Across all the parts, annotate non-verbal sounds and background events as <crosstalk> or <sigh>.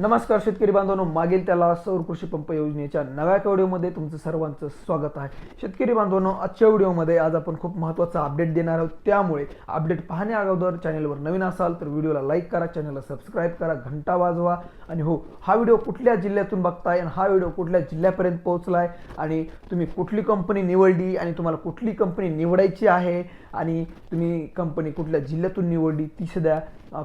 नमस्कार शेतकरी बांधवांनो मागील त्याला सौर कृषी पंप योजनेच्या नव्या व्हिडिओमध्ये तुमचं सर्वांचं स्वागत आहे. शेतकरी बांधवांनो आजच्या व्हिडिओमध्ये आज आपण खूप महत्त्वाचा अपडेट देणार आहोत. त्यामुळे अपडेट पाहण्या अगोदर चॅनलवर नवीन असाल तर व्हिडिओला लाईक करा चॅनलला सबस्क्राईब करा घंटा वाजवा. आणि हो हा व्हिडिओ कुठल्या जिल्ह्यातून बघताय आणि हा व्हिडिओ कुठल्या जिल्ह्यापर्यंत पोहोचला आहे आणि तुम्ही कुठली कंपनी निवडली आणि तुम्हाला कुठली कंपनी निवडायची आहे? आणि तुम्ही कंपनी कुठल्या जिल्ह्यातून निवडली ती द्या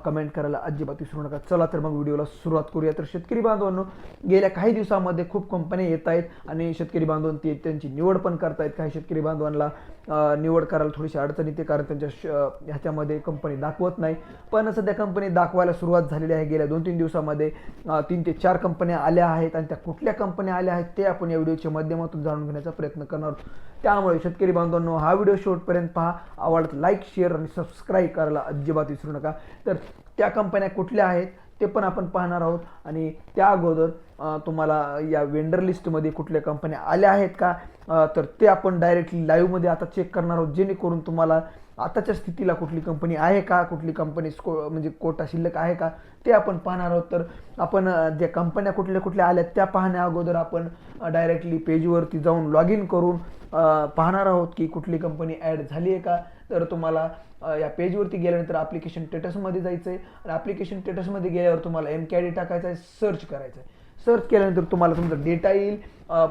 कमेंट करायला अजिबात विसरू नका. चला तर मग व्हिडिओला सुरुवात करूया. तर शेतकरी बांधवांनो गेल्या काही दिवसामध्ये खूप कंपन्या येत आहेत आणि शेतकरी बांधव ते त्यांची निवड पण करतायत. काही शेतकरी बांधवांना निवड करायला थोडीशी अडचण येते कारण त्यांच्या श- ह्याच्यामध्ये कंपनी दाखवत नाही. पण सध्या कंपनी दाखवायला सुरुवात झालेली आहे. गेल्या दोन तीन दिवसामध्ये तीन ते चार कंपन्या आल्या आहेत आणि त्या कुठल्या कंपन्या आल्या आहेत ते आपण या व्हिडिओच्या माध्यमातून जाणून घेण्याचा प्रयत्न करणार आहोत. त्यामुळे शेतकरी बांधवांनो हा व्हिडिओ शेवटपर्यंत पहा. आवडत लाईक शेअर आणि सबस्क्राईब करायला अजिबात विसरू नका. तर तर त्या कंपन्या कुठल्या आहेत ते पण आपण पाहणार आहोत. आणि त्या अगोदर तुम्हाला या वेंडर लिस्टमध्ये कुठल्या कंपन्या आल्या आहेत का? तर ते आपण डायरेक्टली लाईव्हमध्ये आता चेक करणार आहोत. जेणेकरून तुम्हाला आताच्या स्थितीला कुठली कंपनी आहे का? कुठली कंपनी स्को म्हणजे कोटा शिल्लक आहे का? ते आपण पाहणार आहोत. तर आपण ज्या कंपन्या कुठल्या कुठल्या आल्या त्या पाहण्या अगोदर आपण डायरेक्टली पेजवरती जाऊन लॉग इन करून पाहणार आहोत की कुठली कंपनी ॲड झाली आहे का? तर तुम्हाला या पेजवरती गेल्यानंतर ॲप्लिकेशन स्टेटसमध्ये जायचं आहे. आणि ॲप्लिकेशन स्टेटसमध्ये गेल्यावर तुम्हाला एम के आय डी टाकायचा आहे सर्च करायचं आहे. सर्च केल्यानंतर तुम्हाला तुमचा डेटा येईल.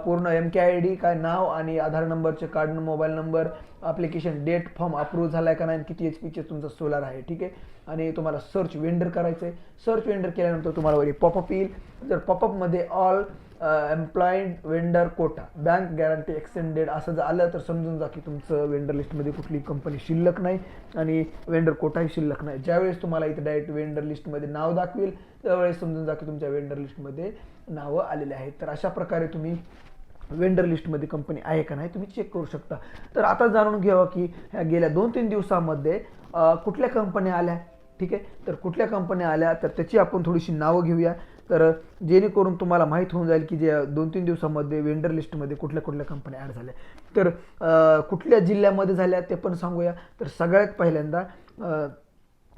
पूर्ण एम के आय डी काय नाव आणि आधार नंबरचे card mobile number application date form approve झाला आहे का नाही किती एच पीचे तुमचं सोलार आहे ठीक आहे? आणि तुम्हाला सर्च वेंडर करायचं आहे. सर्च वेंडर केल्यानंतर तुम्हाला वरी पॉपअप येईल. जर पॉपअपमध्ये all employed vendor quota bank guarantee extended असं जर आलं तर समजून जा की तुमचं वेंडर लिस्टमध्ये कुठली कंपनी शिल्लक नाही आणि वेंडर कोटाही शिल्लक नाही. ज्यावेळेस तुम्हाला इथे डायरेक्ट वेंडर लिस्टमध्ये नाव दाखवेल त्यावेळेस समजून जा की तुमच्या वेंडर लिस्टमध्ये नावं आलेली आहेत. तर अशा प्रकारे तुम्ही वेंडर लिस्टमध्ये कंपनी आहे का नाही तुम्ही चेक करू शकता. तर आता जाणून घ्यावं की ह्या गेल्या दोन तीन दिवसामध्ये कुठल्या कंपन्या आल्या? ठीक आहे? तर कुठल्या कंपन्या आल्या? तर त्याची आपण थोडीशी नावं घेऊया. तर जेणेकरून तुम्हाला माहीत होऊन जाईल की जे दोन तीन दिवसामध्ये वेंडर लिस्टमध्ये कुठल्या कुठल्या कंपन्या ॲड झाल्या. तर कुठल्या जिल्ह्यामध्ये झाल्या ते पण सांगूया. तर सगळ्यात पहिल्यांदा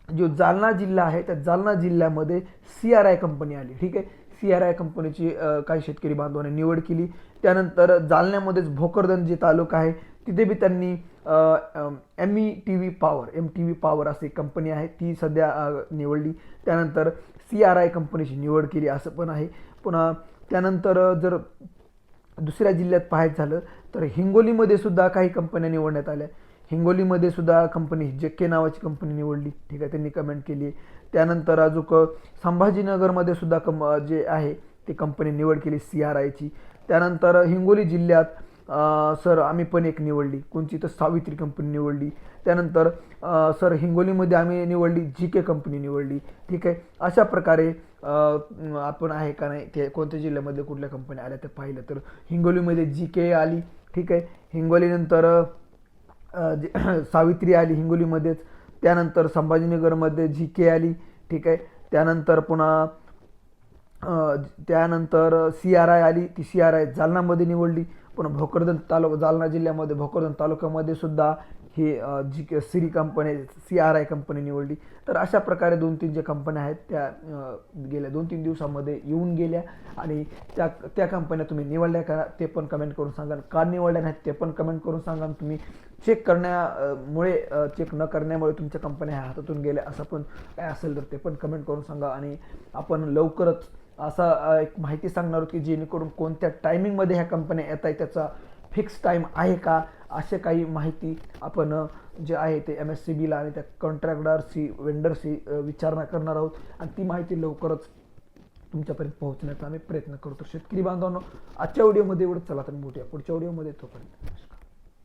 जो जालना जिल्हा आहे त्या जालना जिल्ह्यामध्ये सी आर आय कंपनी आली. ठीक आहे? सी आर आय कंपनीची काही शेतकरी बांधवांनी निवड केली. त्यानंतर जालन्यामध्येच भोकरदन जे तालुका आहे तिथे बी त्यांनी M E T V power M T V power अशी कंपनी आहे ती सध्या निवडली. त्यानंतर सी आर आय कंपनीची निवड केली असं पण आहे. पुन्हा त्यानंतर जर दुसऱ्या जिल्ह्यात पाहायचं झालं तर हिंगोलीमध्ये सुद्धा काही कंपन्या निवडण्यात आल्या. हिंगोलीमध्ये सुद्धा कंपनी जे के नावाची कंपनी निवडली. ठीक आहे त्यांनी कमेंट केली. त्यानंतर अजून संभाजीनगरमध्ये सुद्धा कम जे आहे ते कंपनी निवड केली सी आर आयची त्यानंतर हिंगोली जिल्ह्यात सर आम्ही पण एक निवडली. कोणची तर सावित्री कंपनी निवडली. त्यानंतर सर हिंगोलीमध्ये आम्ही निवडली जी के कंपनी निवडली. ठीक आहे? अशा प्रकारे आपण आहे का नाही ते कोणत्या जिल्ह्यामध्ये कुठल्या कंपन्या आल्या ते पाहिलं. तर हिंगोलीमध्ये जी के आली. ठीक आहे? हिंगोलीनंतर जे <clears throat> सावित्री आली हिंगोलीमध्येच. त्यानंतर संभाजीनगरमध्ये जी के आली. ठीक आहे? त्यानंतर पुन्हा त्यानंतर सी आर आय आली. ती सी आर आय जालनामध्ये निवडली. पण भोकरदन तालुका जालना जिल्ह्यामध्ये भोकरदन तालुक्यामध्ये सुद्धा ही जी K Siri company C R I company निवडली. तर अशा प्रकारे दोन तीन ज्या कंपन्या आहेत त्या गेल्या दोन तीन दिवसामध्ये येऊन गेल्या आणि त्या त्या कंपन्या तुम्ही निवडल्या का ते पण कमेंट करून सांगा. का निवडल्या नाहीत ते पण कमेंट करून सांगा तुम्ही चेक करण्यामुळे चेक न करण्यामुळे तुमच्या कंपन्या ह्या हातातून गेल्या असं पण काय असेल तर ते पण कमेंट करून सांगा आणि आपण लवकरच असा एक माहिती सांगणार आहोत की जेणेकरून कोणत्या टायमिंगमध्ये ह्या कंपन्या येत आहेत त्याचा फिक्स टाईम आहे का असे काही माहिती आपण जे आहे ते एम एस सी बीला आणि त्या कॉन्ट्रॅक्टरशी वेंडरशी विचारणा करणार आहोत. आणि ती माहिती लवकरच तुमच्यापर्यंत पोहोचण्याचा आम्ही प्रयत्न करतो. शेतकरी बांधवांनो आजच्या व्हिडिओमध्ये एवढं चला तर मोठ्या पुढच्या व्हिडिओमध्ये तोपर्यंत नमस्कार.